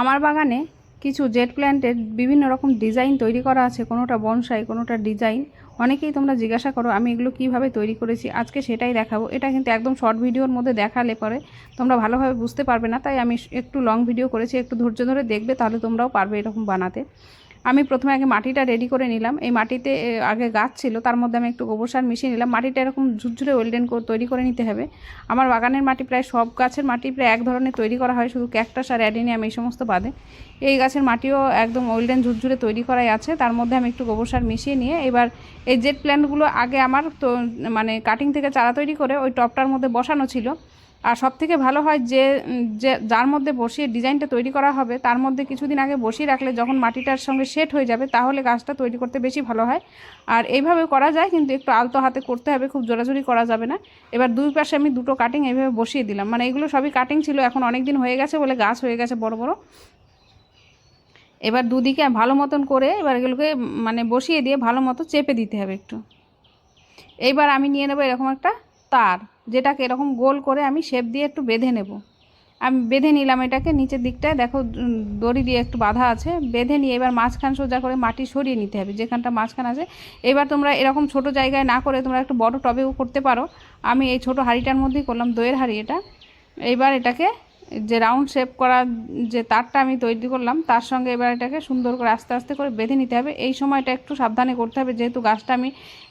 আমার বাগানে কিছু জেট প্ল্যান্টের বিভিন্ন রকম ডিজাইন তৈরি করা আছে, কোনোটা বনসাই কোনোটা ডিজাইন অনেকেই তোমরা জিজ্ঞাসা করো, আমি এগুলো কীভাবে তৈরি করেছি, আজকে সেটাই দেখাবো। এটা কিন্তু একদম শর্ট ভিডিওর মধ্যে দেখালে পরে তোমরা ভালোভাবে বুঝতে পারবে না, তাই আমি একটু লং ভিডিও করেছি, একটু ধৈর্য ধরে দেখবে, তাহলে তোমরাও পারবে এরকম বানাতে। আমি প্রথমে আগে মাটিটা রেডি করে নিলাম। এই মাটিতে আগে গাছ ছিল, তার মধ্যে আমি একটু গোবর সার মিশিয়ে নিলাম। মাটিটা এরকম ঝুরঝুরে ওয়েলডেন তৈরি করে নিতে হবে। আমার বাগানের মাটি প্রায় সব গাছের মাটি প্রায় এক ধরনের তৈরি করা হয়, শুধু ক্যাকটাস আর অ্যাডিনিয়াম এই সমস্ত বাদে। এই গাছের মাটিও একদম ওয়েলডেন ঝুরঝুরে তৈরি করাই আছে। তার মধ্যে আমি একটু গোবর সার মিশিয়ে নিয়ে এবার এই জেট প্ল্যান্টগুলো আগে আমার তো মানে কাটিং থেকে চারা তৈরি করে ওই টপটার মধ্যে বসানো ছিল। আর সব থেকে ভালো হয় যে যার মধ্যে বসিয়ে ডিজাইনটা তৈরি করা হবে, তার মধ্যে কিছুদিন আগে বসিয়ে রাখলে যখন মাটিটার সঙ্গে সেট হয়ে যাবে, তাহলে গাছটা তৈরি করতে বেশি ভালো হয়। আর এইভাবে করা যায়, কিন্তু একটু আলতো হাতে করতে হবে, খুব জোরাজোরি করা যাবে না। এবার দুই পাশে আমি দুটো কাটিং এইভাবে বসিয়ে দিলাম। মানে এগুলো সবই কাটিং ছিল, এখন অনেক দিন হয়ে গেছে বলে গাছ হয়ে গেছে বড় বড়। এবার দুদিকে ভালো মতন করে এবার এগুলোকে মানে বসিয়ে দিয়ে ভালো মতো চেপে দিতে হবে একটু। এইবার আমি নিয়ে নেব এরকম একটা তার, যেটাকে এরকম গোল করে আমি শেপ দিয়ে একটু বেঁধে নেব। আমি বেঁধে নিলাম এটাকে, নিচের দিকটায় দেখো দড়ি দিয়ে একটু বাঁধা আছে, বেঁধে নিয়ে এবার মাঝখান সোজা করে মাটি সরিয়ে নিতে হবে, যেখানটা মাঝখান আছে। এবার তোমরা এরকম ছোট জায়গায় না করে তোমরা একটু বড় টবেও করতে পারো। আমি এই ছোট হাঁড়িটার মধ্যেই করলাম দইয়ের হাঁড়ি এটা। এবার এটাকে যে রাউন্ড শেপ করা যে তারটা আমি তৈরি করলাম, তার সঙ্গে এবার এটাকে সুন্দর করে আস্তে আস্তে করে বেঁধে নিতে হবে। এই সময়টা একটু সাবধানে করতে হবে, যেহেতু গাছটা আমি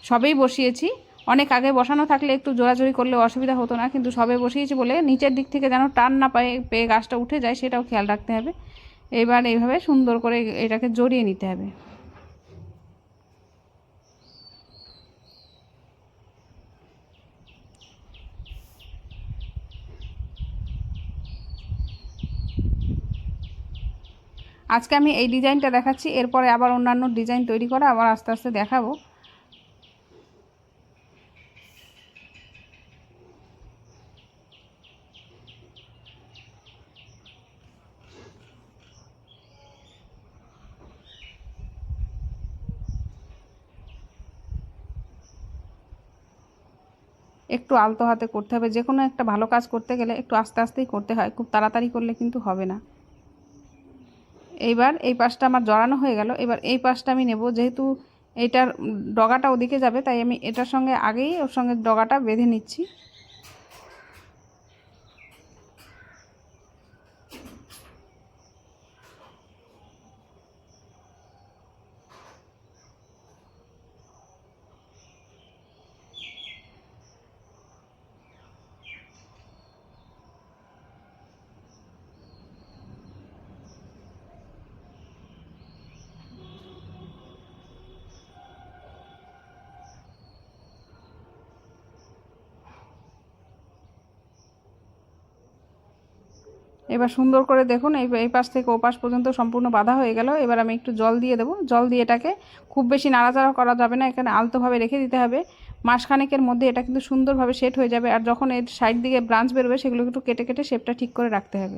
সবেই বসিয়েছি। অনেক আগে বসানো থাকলে একটু জোরাজোরি করলে অসুবিধা হতো না, কিন্তু সবে বসিয়েছি বলে নিচের দিক থেকে যেন টান না পায়ে, পেয়ে গাছটা উঠে যায় সেটাও খেয়াল রাখতে হবে। এবার এইভাবে সুন্দর করে এটাকে জড়িয়ে নিতে হবে। আজকে আমি এই ডিজাইনটা দেখাচ্ছি, এরপরে আবার অন্যান্য ডিজাইন তৈরি করা, আবার আস্তে আস্তে দেখাবো। একটু আলতো হাতে করতে হবে। যে কোনো একটা ভালো কাজ করতে গেলে একটু আস্তে আস্তেই করতে হয়। খুব তাড়াতাড়ি করলে কিন্তু হবে না। এইবার এই পাশটা আমার জড়ানো হয়ে গেল। এবার এই পাশটা আমি নেব। যেহেতু এটার ডগাটা ওদিকে যাবে, তাই আমি এটার সঙ্গে আগেই ওর সঙ্গে ডগাটা বেঁধে নিচ্ছি। এবার সুন্দর করে দেখুন, এই এই পাশ থেকে ও পাশ পর্যন্ত সম্পূর্ণ বাধা হয়ে গেল। এবার আমি একটু জল দিয়ে দেবো। জল দিয়ে এটাকে খুব বেশি নাড়াচাড়া করা যাবে না, এখানে আলতোভাবে রেখে দিতে হবে। মাসখানেকের মধ্যে এটা কিন্তু সুন্দরভাবে সেট হয়ে যাবে। আর যখন এর সাইড দিকে ব্রাঞ্চ বেরোবে সেগুলো একটু কেটে কেটে শেপটা ঠিক করে রাখতে হবে।